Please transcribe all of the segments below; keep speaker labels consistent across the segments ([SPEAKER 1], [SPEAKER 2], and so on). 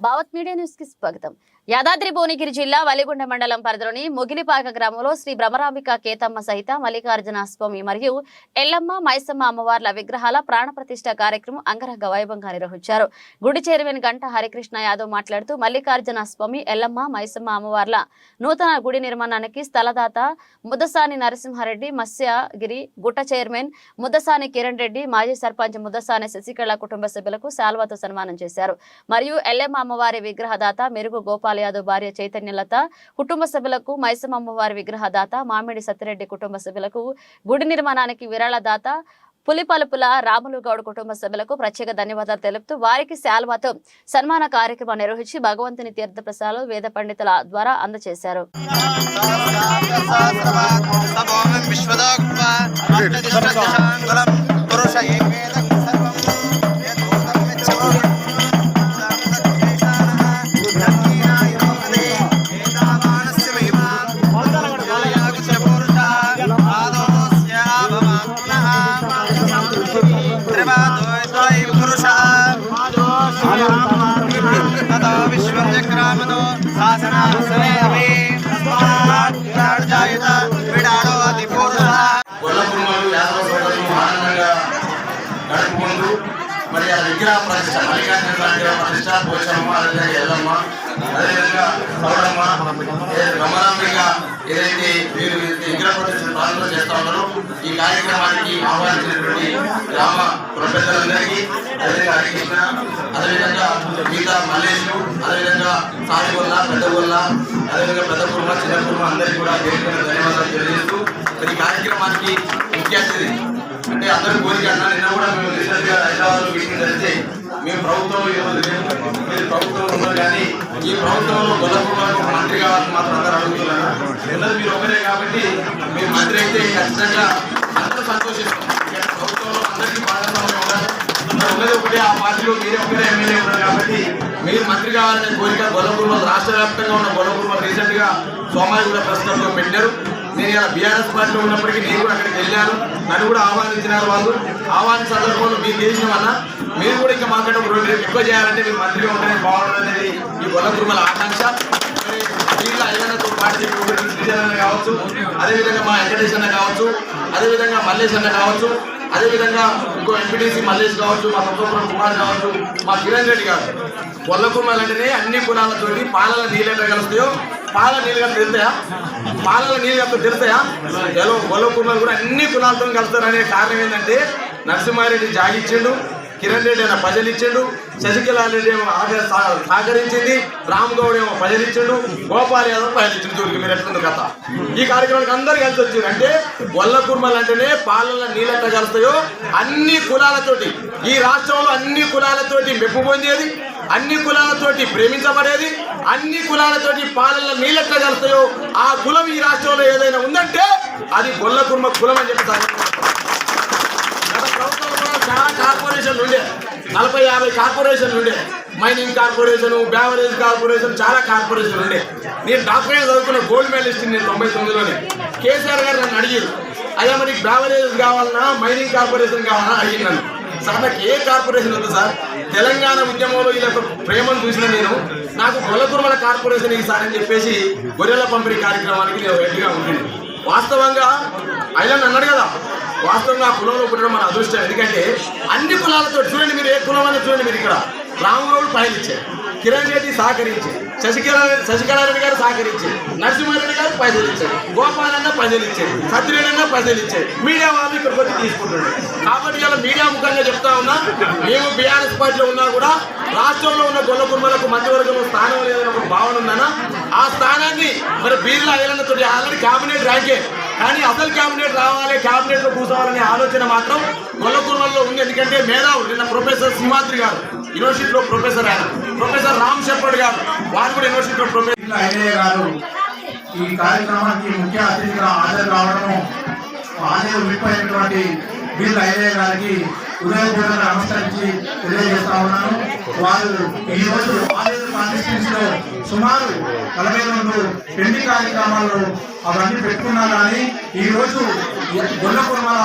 [SPEAKER 1] Bhavat media న్యూస్కి స్వాగతం. యాదాద్రి భువనగిరి జిల్లా వలిగొండ మండలం పరిధిలోని మొగిలిపాక గ్రామంలో శ్రీ భ్రమరాంబిక కేతమ్మ సహిత మల్లికార్జున స్వామి మరియు ఎల్లమ్మ మైసమ్మ అమ్మవార్ల విగ్రహాల ప్రాణప్రతిష్ఠ కార్యక్రమం అంగరంగ వైభవంగా నిర్వహించారు. గుడి చేరువైన గంట హరికృష్ణ యాదవ్ మాట్లాడుతూ మల్లికార్జున స్వామి ఎల్లమ్మ మైసమ్మ అమ్మవార్ల నూతన గుడి నిర్మాణానికి స్థలదాత ముద్దసాని నరసింహారెడ్డి మత్స్యగిరి గుట్ట చైర్మన్ ముద్దసాని కిరణ్ రెడ్డి మాజీ సర్పంచ్ ముద్దసాని శశికళ కుటుంబ సభ్యులకు శాల్వాతో సన్మానం చేశారు. మరియు ఎల్లమ్మ అమ్మవారి విగ్రహదాత మెరుగు గోపాల్ యాదవ్ భార్య చైతన్యలత కుటుంబ సభ్యులకు మైసమ్మ అమ్మవారి విగ్రహదాత మామిడి సత్యరెడ్డి కుటుంబ సభ్యులకు గుడి నిర్మాణానికి విరాళదాత పులిపలుపుల రాములు గౌడ్ కుటుంబ సభ్యులకు ప్రత్యేక ధన్యవాదాలు తెలుపుతూ వారికి శాల్వాతో సన్మాన కార్యక్రమం నిర్వహించి భగవంతుని తీర్థ ప్రసాదాలు వేద పండితుల ద్వారా అందజేశారు
[SPEAKER 2] పురుష
[SPEAKER 3] విగ్రహ ప్రతిష్ట మల్లికార్జున విగ్రహ ప్రతిష్ట పోచమ్మ అదేవిధంగా ఎల్లమ్మ అదేవిధంగా సౌడమ్మ ఏ- ఏదైతే వీరు విగ్రహ ప్రతిష్ట ప్రారంభం చేస్తా ఉన్నారో ఈ కార్యక్రమానికి ఆహ్వానించినటువంటి గ్రామ ప్రొఫెసర్లందరికీ అదేవిధంగా హరికృష్ణ అదేవిధంగా మిగతా అదేవిధంగా సారిగొల్ల పెద్దగొల్ల అదేవిధంగా పెద్ద కుర్మ చిన్న కుర్మ అందరికీ కూడా ధన్యవాదాలు తెలియజేస్తూ ఈ కార్యక్రమానికి ముఖ్య అతిథి అంటే అందరూ కోరిక అన్న నిన్న కూడా మేము రీసెంట్గా హైదరాబాద్లో మీటింగ్ జరిగితే మేము ప్రభుత్వం ఈరోజు మీరు ప్రభుత్వంలో ఉన్నారు కానీ ఈ ప్రభుత్వంలో గొల్లపురంలో ఒక మంత్రి కావాలని మాత్రం అందరూ అడుగుతున్నారు. ఉన్నది మీరు ఒకరే కాబట్టి మీ మంత్రి అయితే ఖచ్చితంగా అందరూ సంతోషిస్తాం ప్రభుత్వంలో అందరికీ భాగస్వామ్యం ఉండాలి. మరి ఉన్నది ఒకటే ఆ పార్టీలో మీరే ఒకటే ఎమ్మెల్యే ఉన్నారు కాబట్టి మీరు మంత్రి కావాలనే కోరిక గొల్లపూర్లో రాష్ట్ర వ్యాప్తంగా ఉన్న గొల్లపూర్లో రీసెంట్గా గా కూడా ప్రస్తుతంలో పెట్టారు. నేను ఇలా బీఆర్ఎస్ పార్టీలో ఉన్నప్పటికీ నేను కూడా అక్కడికి వెళ్ళాను నన్ను కూడా ఆహ్వానించినారు వాళ్ళు. ఆహ్వానించిన సందర్భంలో మీరు చేసిన వల్ల మీరు కూడా ఇంకా మాకంటే ఒక రెండు ఎక్కువ చేయాలంటే మీరు మంత్రిగా ఉంటేనే బాగుంటుంది ఈ గొల్ల తిరుమల ఆకాంక్ష వీళ్ళ అయ్యన్నతో పాటు కావచ్చు. అదేవిధంగా మా వెంకటేష్ అన్న కావచ్చు. అదేవిధంగా మల్లేష్ అన్న కావచ్చు. అదేవిధంగా ఇంకో ఎంపీటీసీ మల్లేష్ కావచ్చు మా తొక్కపురం కుమార్ కావచ్చు మా కిరణ్ రెడ్డి గారు. గొల్ల కుటుంబాలు అంటేనే అన్ని కులాలతోటి పాలన నీళ్ళు ఎట్లా కలుస్తాయో పాల నీళ్ళు కలిసి తెలుతాయా? పాలల నీళ్ళు కలిసి తెలుతాయా? ఎలా ఒలో కుటుంబాలు కూడా అన్ని కులాలతో కలుస్తారనే కారణం ఏంటంటే నరసింహారెడ్డి జాగిచ్చిండు కిరణ్ రెడ్డి ఏమో ప్రజలు ఇచ్చిండు శశికళ రెడ్డి ఏమో ఆగ- సహకరించింది రామ్ గౌడ్ ఏమో ప్రజలు ఇచ్చిండు గోపాల్ యాదవ్ ప్రజలు ఇచ్చిండు మీరు ఎట్లుంది కథ? ఈ కార్యక్రమానికి అందరు కలిసి వచ్చారు అంటే వల్ల కుర్మలు అంటేనే పాలన నీళ్ళెట్ట కలుస్తాయో అన్ని కులాలతోటి ఈ రాష్ట్రంలో అన్ని కులాలతోటి మెప్పు పొందేది అన్ని కులాలతోటి ప్రేమించబడేది అన్ని కులాలతోటి పాలన నీళ్ళెట్ట కలుస్తాయో ఆ కులం ఈ రాష్ట్రంలో ఏదైనా ఉందంటే అది గొల్ల కుర్మ కులం అని చెప్తారు కూడా చాలా కార్పొరేషన్లు ఉండే. నలభై యాభై కార్పొరేషన్లు ఉండే. మైనింగ్ కార్పొరేషన్ బ్యావరేజ్ కార్పొరేషన్ చాలా కార్పొరేషన్లు ఉండే. నేను డాక్టరేట్ చదువుకున్న గోల్డ్ మెడలిస్ట్ నేను తొంభై తొమ్మిదిలోనే. కేసీఆర్ గారు నన్ను అడిగారు అయ్యా మరి బ్యావరేజ్ కావాలన్నా మైనింగ్ కార్పొరేషన్ కావాలన్నా? అడిగింది నన్ను. సార్ నాకు ఏ కార్పొరేషన్ ఉంది సార్. తెలంగాణ ఉద్యమంలో వీళ్ళ యొక్క ప్రేమను చూసిన నేను నాకు గొల్లకుర్మల కార్పొరేషన్ ఈసారి అని చెప్పేసి గొర్రెల పంపిణీ కార్యక్రమానికి నేను రెడ్డిగా ఉంటుంది వాస్తవంగా ఆయన అన్నాడు కదా వాస్తవంగా కులంలో పుట్టడం మన అదృష్టం. ఎందుకంటే అన్ని కులాలతో చూడండి మీరు ఏ కులం అని చూడండి మీరు ఇక్కడ. రామగౌడ్ పైలు ఇచ్చారు కిరణ్ రెడ్డి సహకరించి శశికళ శశికళ రెడ్డి గారు సహకరించి నరసింహారెడ్డి గారు పైసలు ఇచ్చారు గోపాలన్న పైసలు ఇచ్చారు సత్యరెడ్డి పైసలు ఇచ్చారు. మీడియా వాళ్ళు ఇక్కడికి వచ్చి తీసుకుంటున్నారు. కాబట్టి ఇలా మీడియా ముఖంగా చెప్తా ఉన్నా మేము బీఆర్ఎస్ పార్టీలో ఉన్నా కూడా రాష్ట్రంలో ఉన్న గొల్ల కుర్మలకు మంత్రివర్గంలో స్థానం లేదని ఒక భావన ఉందన్న ఆ స్థానాన్ని మరి బీర్లా ఐలన్నతో ఆల్రెడీ కేబినెట్ ర్యాంకే కానీ అసలు క్యాబినెట్ రావాలి క్యాబినెట్లో కూర్చోవాలనే ఆలోచన మాత్రం గొల్లకుర్మల్లో ఉంది. ఎందుకంటే మేధావులు నిన్న ప్రొఫెసర్ సింహాద్రి గారు యూనివర్సిటీలో ప్రొఫెసర్ ఆయన ప్రొఫెసర్ రామ్ షెప్పర్డ్ గారు వారు కూడా యూనివర్సిటీలో ప్రొఫెసర్
[SPEAKER 4] గారు ఈ కార్యక్రమానికి ముఖ్య అతిథిగా హాజరు రావడము హాజరు విడిపోయినటువంటి వీళ్ళు అయ్యే గారికి హృదయపూర్వక నమస్కరించి తెలియజేస్తా ఉన్నాను. వారు ఈ రోజు ఆలయ కాన్స్టిట్యూన్స్లో సుమారు నలభై రెండు పెళ్ళి కార్యక్రమాలు అవన్నీ పెట్టుకున్నారు కానీ ఈ రోజు గొల్లకుర్మల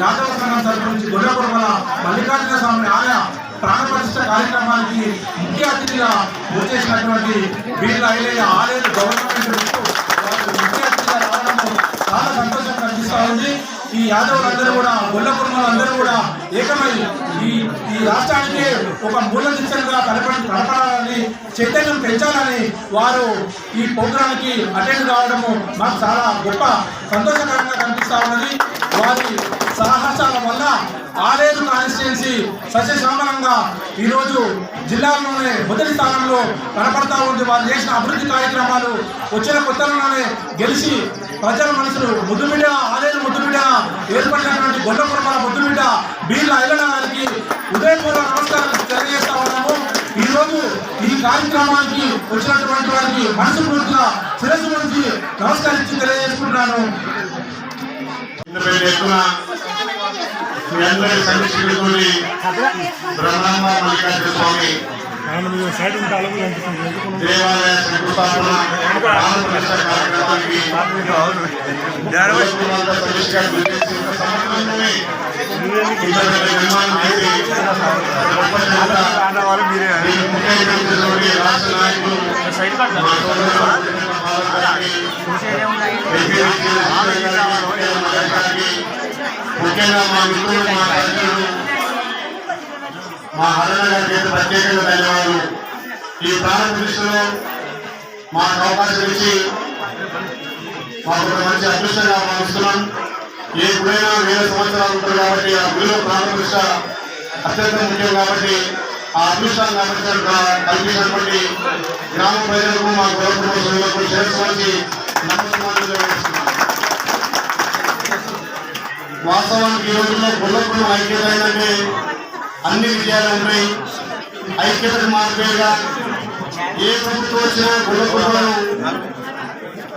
[SPEAKER 4] యాదవ సంఘం తరపు నుంచి గొల్లకుర్మల మల్లికార్జున స్వామి ఆయన ప్రాణప్రతిష్ట కార్యక్రమానికి ముఖ్య అతిథిగా వచ్చేసినటువంటి వీళ్ళ ఐలయ్య ఆలయ గవర్నమెంట్ యాదవులందరూ కూడా గొల్ల కుటుంబాలందరూ కూడా ఏకమై ఈ ఈ రాష్ట్రానికి ఒక మూల దిశగా కలప కలపాలని చైతన్యం పెంచాలని వారు ఈ ప్రోగ్రాంకి అటెండ్ కావడము మాకు చాలా గొప్ప సంతోషకరంగా కనిపిస్తా ఉన్నది. వారి సాహసాల వల్ల ఆలేరు కాన్స్టిట్యున్సీ సస్యశ్యామలంగా ఈరోజు జిల్లాలోనే మొదటి స్థానంలో కనపడతా ఉంది. వారు చేసిన అభివృద్ధి కార్యక్రమాలు వచ్చిన కొత్తలోనే గెలిచి ప్రజల మనసులు ముద్దుబిడ్డ ఆలేరు ముద్దుబిడ్డ ఏర్పడినటువంటి గొల్ల కుటుంబాల ముద్దుబిడ్డ బీర్ల ఐలన్న గారికి ఉదయపూర్వ నమస్కారం తెలియజేస్తా ఉన్నాము. ఈ రోజు ఈ కార్యక్రమానికి వచ్చినటువంటి వారికి మనసు పూర్తిగా శిరస్సు నుంచి నమస్కరించి తెలియజేసుకుంటున్నాను.
[SPEAKER 5] మీ అందరి సమీక్షతోని బ్రహ్మాండ మల్లికార్జున స్వామి దేవాలయ రాష్ట్ర నాయకులు ముఖ్యంగా మా మిత్రులు మా తల్లిదండ్రులు మా హరణ గారికి ప్రత్యేకంగా ధన్యవాదాలు ఈ ప్రాణ దృష్టిలో మాకు అవకాశం ఇచ్చి మాకు ఒక మంచి అదృష్టంగా భావిస్తున్నాం ఏ గుడైనా వేల సంవత్సరాలు ఉంటుంది కాబట్టి ఆ గురిలో ప్రాణ అత్యంత ముఖ్యం కాబట్టి ఆ అదృష్టాన్ని కాబట్టి కల్పించినటువంటి గ్రామ ప్రజలకు మా గౌరవ సభ్యులకు చేర్చుకోవాల్సి నమస్కారాలు వాస్తవానికి ఈ రోజుల్లో గొల్లకుడు ఐక్యత ఏంటంటే అన్ని విజయాలు ఉన్నాయి ఐక్యతకు మార్పేగా ఏ ప్రభుత్వం వచ్చినా గొల్లకుడులను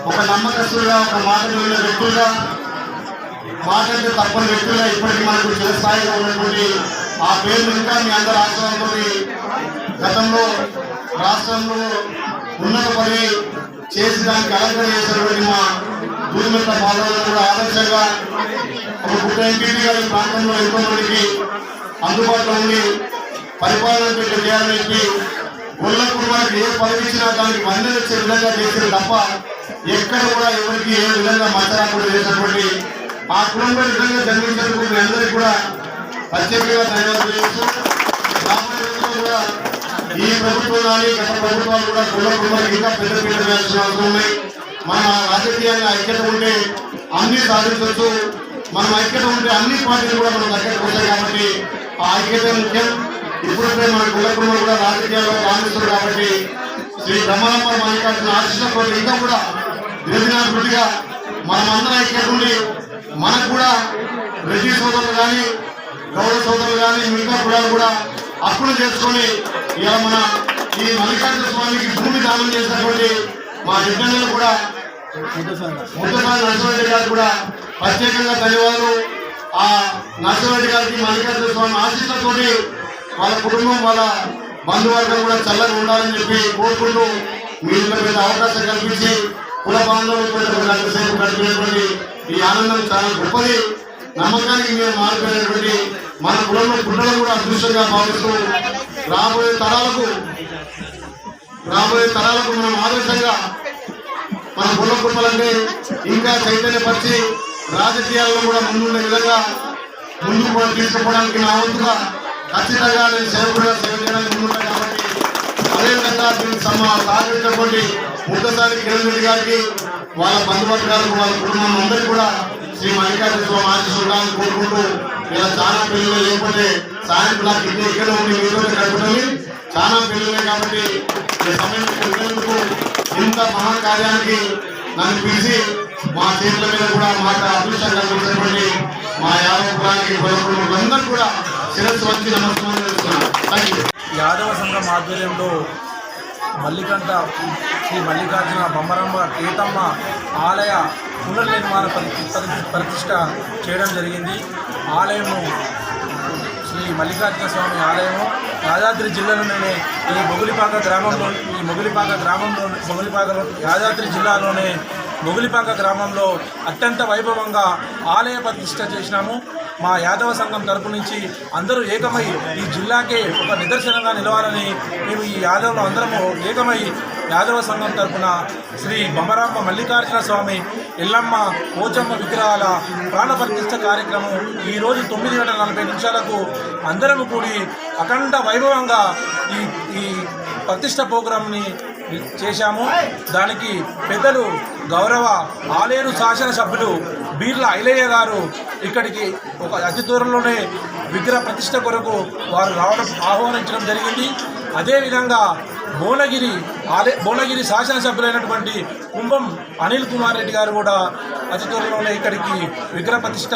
[SPEAKER 5] ఒక నమ్మకస్తులుగా ఒక మాట మీద వ్యక్తులుగా మాట అంటే తప్పని వ్యక్తులుగా ఇప్పటికీ మనకు చిరస్థాయిగా ఉన్నటువంటి ఆ పేరు ఇంకా మీ అందరి ఆశ్రమంతో గతంలో రాష్ట్రంలో ఉన్నత పని చేసి దానికి అలంకరణ చేసినటువంటి మా భూమిత బాధలను కూడా ఆదర్శంగా ఒక పుట్ట ఎంపీపీ గారి ప్రాంతంలో ఎంతో మందికి అందుబాటులో ఉండి పరిపాలన పెట్టి చేయాలని చెప్పి గొల్ల కుటుంబానికి ఏ పదవి ఇచ్చినా దానికి వందలు వచ్చే విధంగా చేసిన తప్ప ఎక్కడ కూడా ఎవరికి ఏ విధంగా మచ్చ రాకుండా చేసినటువంటి ఆ కుటుంబం విధంగా జన్మించినటువంటి మీ అందరికీ కూడా ప్రత్యేకంగా ధన్యవాదాలు తెలియజేస్తూ రాబోయే కూడా ఈ ప్రభుత్వం కానీ గత ప్రభుత్వాలు కూడా కుల కుటుంబానికి ఇంకా పెద్ద పీట వేయాల్సిన అవసరం ఉన్నాయి మన రాజకీయాల ఐక్యత ఉంటే అన్ని సాధించవచ్చు. మనం ఐక్యత ఉంటే అన్ని పార్టీలు కూడా మనం దగ్గరకు వస్తాయి కాబట్టి ఆ ఐక్యత ముఖ్యం. ఇప్పుడైతే మన కుల కూడా రాజకీయాల్లో రాణిస్తారు కాబట్టి శ్రీ బ్రహ్మలమ్మ మల్లికార్జున ఆశిస్సులతో ఇంకా కూడా దినదినాభివృద్ధిగా మనం అందరం ఐక్యత ఉండి మనకు కూడా రెడ్డి సోదరులు కానీ గౌరవ సోదరులు కానీ మిగతా కులాలు కూడా అప్పులు చేసుకొని ఇలా మన ఈ మల్లికార్జున స్వామికి భూమి దానం చేసినటువంటి మా నిబంధనలు కూడా ముద్దపాటి నరసింహరెడ్డి గారు కూడా ప్రత్యేకంగా ధన్యవాదాలు ఆ నరసింహరెడ్డి గారికి మల్లికార్జున స్వామి ఆశీస్సులతోటి వాళ్ళ కుటుంబం వాళ్ళ బంధువర్గం కూడా చల్లగా ఉండాలని చెప్పి కోరుకుంటూ మీరు మీద అవకాశం కల్పించి కుల బాంధవులతో గడిపినటువంటి ఈ ఆనందం చాలా గొప్పది నమ్మకానికి మేము మారిపోయినటువంటి మన కులంలో పుట్టడం కూడా అదృష్టంగా భావిస్తూ రాబోయే తరాలకు రాబోయే తరాలకు మనం ఆదర్శంగా మన కుల కుటుంబాలంటే ఇంకా చైతన్యపరిచి రాజకీయాల్లో కూడా ముందుండే విధంగా ముందుకు కూడా తీసుకుపోవడానికి నా వంతుగా ఖచ్చితంగా నేను సేవకుడిగా సేవ చేయడానికి ముందుంటాను కాబట్టి అదేవిధంగా దీనికి సమ సహకరించినటువంటి ముద్దసారి కిరణ్ రెడ్డి గారికి వాళ్ళ బంధువర్గాలకు వాళ్ళ కుటుంబం అందరికీ కూడా శ్రీ మల్లికార్జున స్వామి ఆశిస్తుండాలని కోరుకుంటూ ఇలా చాలా పిల్లలు లేకపోతే సాయంత్రం నాకు ఇక్కడ ఉండి మీతోనే గడుపుతుంది చాలా పిల్లలే కాబట్టి ఈ సమయం కలిగినందుకు ఇంత మహాకార్యానికి నన్ను పిలిచి మా చేతుల మీద కూడా మాట అదృష్టంగా కల్పించినటువంటి మా యాదవపురానికి అందరూ కూడా శిరస్సు వచ్చి నమస్కారం చేస్తున్నాను.
[SPEAKER 4] యాదవ సంఘం ఆధ్వర్యంలో మల్లికంట శ్రీ మల్లికార్జున బొమ్మరమ్మ కేతమ్మ ఆలయ పునర్నిర్మాణ ప్రతి- ప్రతిష్ట చేయడం జరిగింది. ఆలయము ఈ మల్లికార్జున స్వామి ఆలయము యాదాద్రి జిల్లాలోనే ఈ మొగులిపాక గ్రామంలో ఈ మొగులిపాక గ్రామంలో మొగులిపాకలో యాదాద్రి జిల్లాలోనే మొగులిపాక గ్రామంలో అత్యంత వైభవంగా ఆలయ ప్రతిష్ట చేసినాము. మా యాదవ సంఘం తరపు నుంచి అందరూ ఏకమై ఈ జిల్లాకే ఒక నిదర్శనంగా నిలవాలని మేము ఈ యాదవులు అందరము ఏకమై యాదవ సంఘం తరపున శ్రీ బొమ్మరాంబ మల్లికార్జున స్వామి ఎల్లమ్మ పోచమ్మ విగ్రహాల ప్రాణప్రతిష్ఠ కార్యక్రమం ఈరోజు తొమ్మిది గంటల నలభై నిమిషాలకు అందరం కూడి అఖండ వైభవంగా ఈ ఈ ప్రతిష్ట ప్రోగ్రాంని చేశాము. దానికి పెద్దలు గౌరవ ఆలేరు శాసనసభ్యులు బీర్ల ఐలయ్య గారు ఇక్కడికి ఒక అతి దూరంలోనే విగ్రహ ప్రతిష్ట కొరకు వారు రావడం ఆహ్వానించడం జరిగింది. అదేవిధంగా భువనగిరి ఆలే భువనగిరి శాసనసభ్యులైనటువంటి కుంభం అనిల్ కుమార్ రెడ్డి గారు కూడా అతి త్వరలోనే ఇక్కడికి విగ్రహ ప్రతిష్ట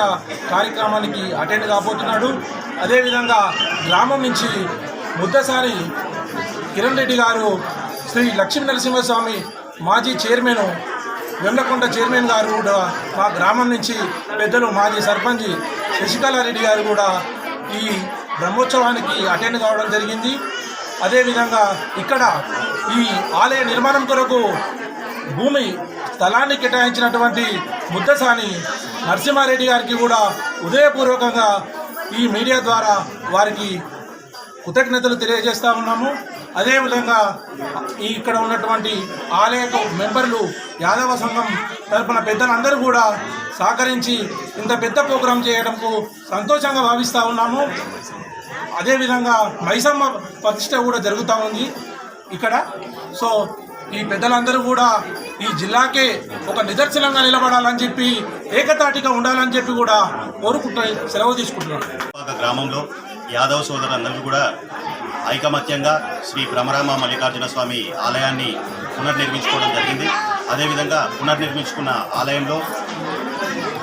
[SPEAKER 4] కార్యక్రమానికి అటెండ్ కాబోతున్నాడు. అదేవిధంగా గ్రామం నుంచి ముద్దసారి కిరణ్ రెడ్డి గారు శ్రీ లక్ష్మీ నరసింహస్వామి మాజీ చైర్మన్ వెన్నకొండ చైర్మన్ గారు కూడా మా గ్రామం నుంచి పెద్దలు మాజీ సర్పంచ్ శశికళారెడ్డి గారు కూడా ఈ బ్రహ్మోత్సవానికి అటెండ్ కావడం జరిగింది. అదేవిధంగా ఇక్కడ ఈ ఆలయ నిర్మాణం కొరకు భూమి స్థలాన్ని కేటాయించినటువంటి ముద్దసాని నరసింహారెడ్డి గారికి కూడా ఉదయపూర్వకంగా ఈ మీడియా ద్వారా వారికి కృతజ్ఞతలు తెలియజేస్తా ఉన్నాము. అదేవిధంగా ఈ ఇక్కడ ఉన్నటువంటి ఆలయ మెంబర్లు యాదవ సంఘం తరపున పెద్దలందరూ కూడా సహకరించి ఇంత పెద్ద ప్రోగ్రాం చేయడంకు సంతోషంగా భావిస్తూ ఉన్నాము. అదేవిధంగా మైసమ్మ ప్రతిష్ట కూడా జరుగుతూ ఉంది ఇక్కడ. సో ఈ పెద్దలందరూ కూడా ఈ జిల్లాకే ఒక నిదర్శనంగా నిలబడాలని చెప్పి ఏకతాటిగా ఉండాలని చెప్పి కూడా కోరుకుంటూ సెలవు తీసుకుంటున్నాను
[SPEAKER 6] గ్రామంలో యాదవ సోదరులందరూ కూడా ఐకమత్యంగా శ్రీ భ్రమరామ మల్లికార్జున స్వామి ఆలయాన్ని పునర్నిర్మించుకోవడం జరిగింది. అదేవిధంగా పునర్నిర్మించుకున్న ఆలయంలో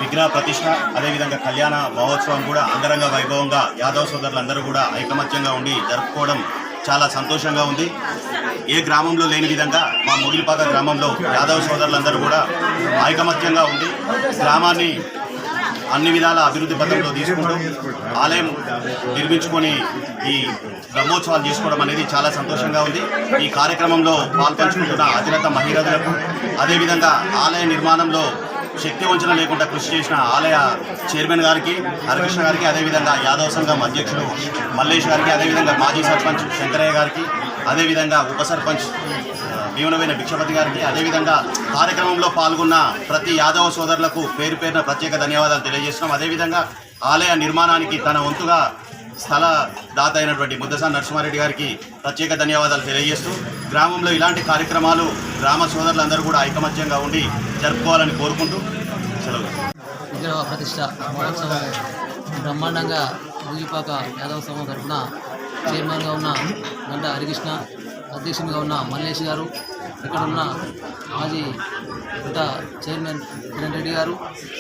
[SPEAKER 6] విగ్రహ ప్రతిష్ట అదేవిధంగా కళ్యాణ మహోత్సవం కూడా అంగరంగ వైభవంగా యాదవ సోదరులందరూ కూడా ఐకమత్యంగా ఉండి జరుపుకోవడం చాలా సంతోషంగా ఉంది. ఏ గ్రామంలో లేని విధంగా మా ముగిలిపాక గ్రామంలో యాదవ సోదరులందరూ కూడా ఐకమత్యంగా ఉండి గ్రామాన్ని అన్ని విధాల అభివృద్ధి పథంలో తీసుకుంటూ ఆలయం నిర్మించుకొని ఈ బ్రహ్మోత్సవాలు చేసుకోవడం అనేది చాలా సంతోషంగా ఉంది. ఈ కార్యక్రమంలో పాల్పంచుకుంటున్న అతిరత మహిళలకు అదేవిధంగా ఆలయ నిర్మాణంలో శక్తి వంచన లేకుండా కృషి చేసిన ఆలయ చైర్మన్ గారికి హరికృష్ణ గారికి అదేవిధంగా యాదవ సంఘం అధ్యక్షుడు మల్లేష్ గారికి అదేవిధంగా మాజీ సర్పంచ్ శంకరయ్య గారికి అదేవిధంగా ఉప సర్పంచ్ భీమనమైన భిక్షపతి గారికి అదేవిధంగా కార్యక్రమంలో పాల్గొన్న ప్రతి యాదవ సోదరులకు పేరు పేరున ప్రత్యేక ధన్యవాదాలు తెలియజేస్తున్నాం. అదేవిధంగా ఆలయ నిర్మాణానికి తన వంతుగా స్థల దాత అయినటువంటి ముద్దసా నరసింహారెడ్డి గారికి ప్రత్యేక ధన్యవాదాలు తెలియజేస్తూ గ్రామంలో ఇలాంటి కార్యక్రమాలు గ్రామ సోదరులందరూ కూడా ఐకమత్యంగా ఉండి జరుపుకోవాలని కోరుకుంటూ సెలవు.
[SPEAKER 7] విగ్రహ ప్రతిష్ట మహోత్సవం బ్రహ్మాండంగా ముగిపాక యాదవ సంఘం తరఫున చైర్మన్గా ఉన్న గంట హరికృష్ణ అధ్యక్షునిగా ఉన్న మల్లేష్ గారు ఇక్కడ ఉన్న మాజీ గంట చైర్మన్ కిరణ్ రెడ్డి గారు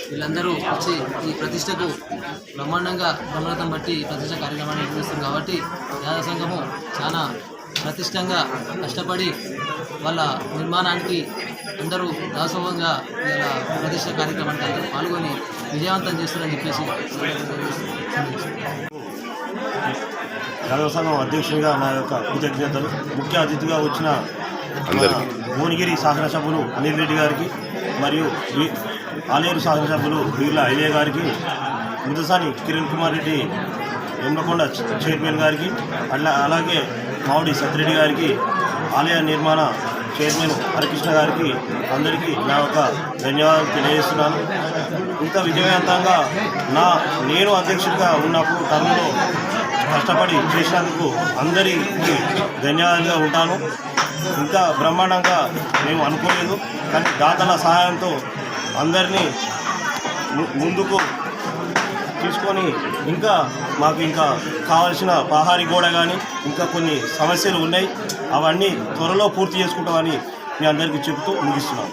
[SPEAKER 7] వీళ్ళందరూ వచ్చి ఈ ప్రతిష్టకు బ్రహ్మాండంగా బ్రహ్మరథం బట్టి ఈ ప్రతిష్ట కార్యక్రమాన్ని నిర్వహిస్తుంది కాబట్టి యాదవ సంఘము చాలా ప్రతిష్టంగా కష్టపడి వాళ్ళ నిర్మాణానికి అందరూ దాసోహంగా ఇలా ప్రతిష్ట కార్యక్రమానికి అందరూ పాల్గొని విజయవంతం చేస్తారని చెప్పేసి
[SPEAKER 8] యాదవ సంఘం అధ్యక్షునిగా నా యొక్క కృతజ్ఞతలు ముఖ్య అతిథిగా వచ్చిన మన భువనగిరి శాసనసభ్యులు అనిల్ రెడ్డి గారికి మరియు వి- ఆలేరు శాసనసభ్యులు బీర్ల ఐలయ్య గారికి ముదసాని కిరణ్ కుమార్ రెడ్డి ఎమ్మకొండ చైర్మన్ గారికి అట్లా అలాగే మామిడి సత్యరెడ్డి గారికి ఆలయ నిర్మాణ చైర్మన్ హరికృష్ణ గారికి అందరికీ నా యొక్క ధన్యవాదాలు తెలియజేస్తున్నాను. ఇంత విజయవంతంగా నా నేను అధ్యక్షుడిగా ఉన్నప్పుడు టర్మ్లో కష్టపడి చేసినందుకు అందరికీ ధన్యవాదాలుగా ఉంటాను. ఇంత బ్రహ్మాండంగా మేము అనుకోలేదు కానీ దాతల సహాయంతో అందరినీ ముందుకు తీసుకొని ఇంకా మాకు ఇంకా కావలసిన పహారీ గోడ కానీ ఇంకా కొన్ని సమస్యలు ఉన్నాయి. అవన్నీ త్వరలో పూర్తి చేసుకుంటామని మీ అందరికీ చెబుతూ ముగిస్తున్నాను